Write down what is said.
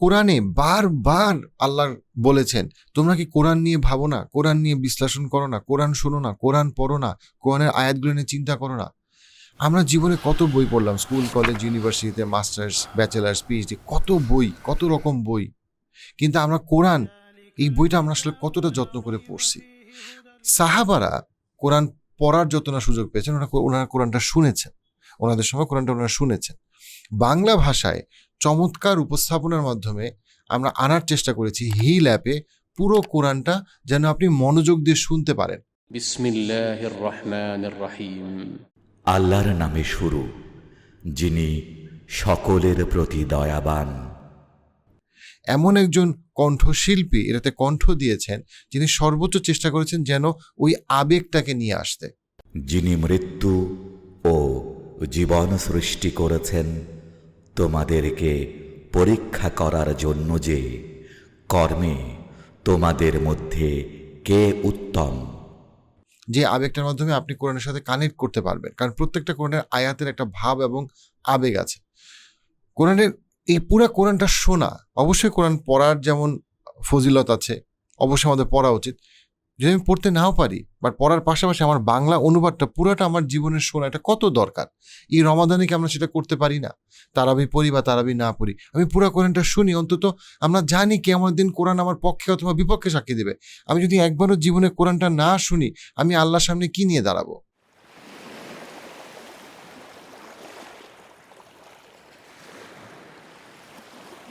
কোরআনে বারবার আল্লাহ বলেছেন, তোমরা কি কোরআন নিয়ে ভাবো না? কোরআন নিয়ে বিশ্লেষণ করো না? কোরআন শোনো না? কোরআন পড়ো না? কোরআনের আয়াতগুলো নিয়ে চিন্তা করো না? আমরা জীবনে কত বই পড়লাম, স্কুল, কলেজ, ইউনিভার্সিটিতে, মাস্টার্স, ব্যাচেলার্স, পিএইচডি, কত বই, কত রকম বই। কিন্তু আমরা কোরআন, এই বইটা আমরা আসলে কতটা যত্ন করে পড়ছি। সাহাবারা কোরআন পড়ার যত না সুযোগ পেয়েছেন ওনারা ওনারা কোরআনটা শুনেছেন। ওনাদের সঙ্গে কোরআনটা ওনারা শুনেছেন। বাংলা ভাষায় চমৎকার উপস্থাপনার মাধ্যমে আমরা আনার চেষ্টা করেছি হিল অ্যাপে পুরো কোরআনটা যেন আপনি মনোযোগ দিয়ে শুনতে পারেন। আল্লাহর নামে শুরু যিনি সকলের প্রতি দয়াবান। এমন একজন কণ্ঠশিল্পী এটাতে কণ্ঠ দিয়েছেন যিনি সর্বোচ্চ চেষ্টা করেছেন যেন ওই আবেগটাকে নিয়ে আসতে। যিনি মৃত্যু ও জীবন সৃষ্টি করেছেন, তোমাদেরকে পরীক্ষা করার জন্য যে কর্মে তোমাদের মধ্যে কে উত্তম। যে আবেগটার মাধ্যমে আপনি কোরআনের সাথে কানেক্ট করতে পারবেন, কারণ প্রত্যেকটা কোরআনের আয়াতের একটা ভাব এবং আবেগ আছে। কোরআনের, এই পুরা কোরআনটা শোনা, অবশ্যই কোরআন পড়ার যেমন ফজিলত আছে, অবশ্যই আমাদের পড়া উচিত যদি আমি পড়তে নাও পারি বাট পড়ার পাশাপাশি আমার বাংলা অনুবাদটা পুরোটা আমার জীবনের শোনা, এটা কত দরকার? এই রমাদানে কি আমরা সেটা করতে পারি না? তারাবি পড়ি বা তারাবি না পড়ি। আমি পুরো কোরআনটা শুনি, অন্তত আমরা জানি কি আমার দিন কোরআন আমার পক্ষে অথবা বিপক্ষে সাক্ষী দেবে। আমি যদি একবারও জীবনে কোরআনটা না শুনি, আমি আল্লাহর সামনে কি নিয়ে দাঁড়াবো?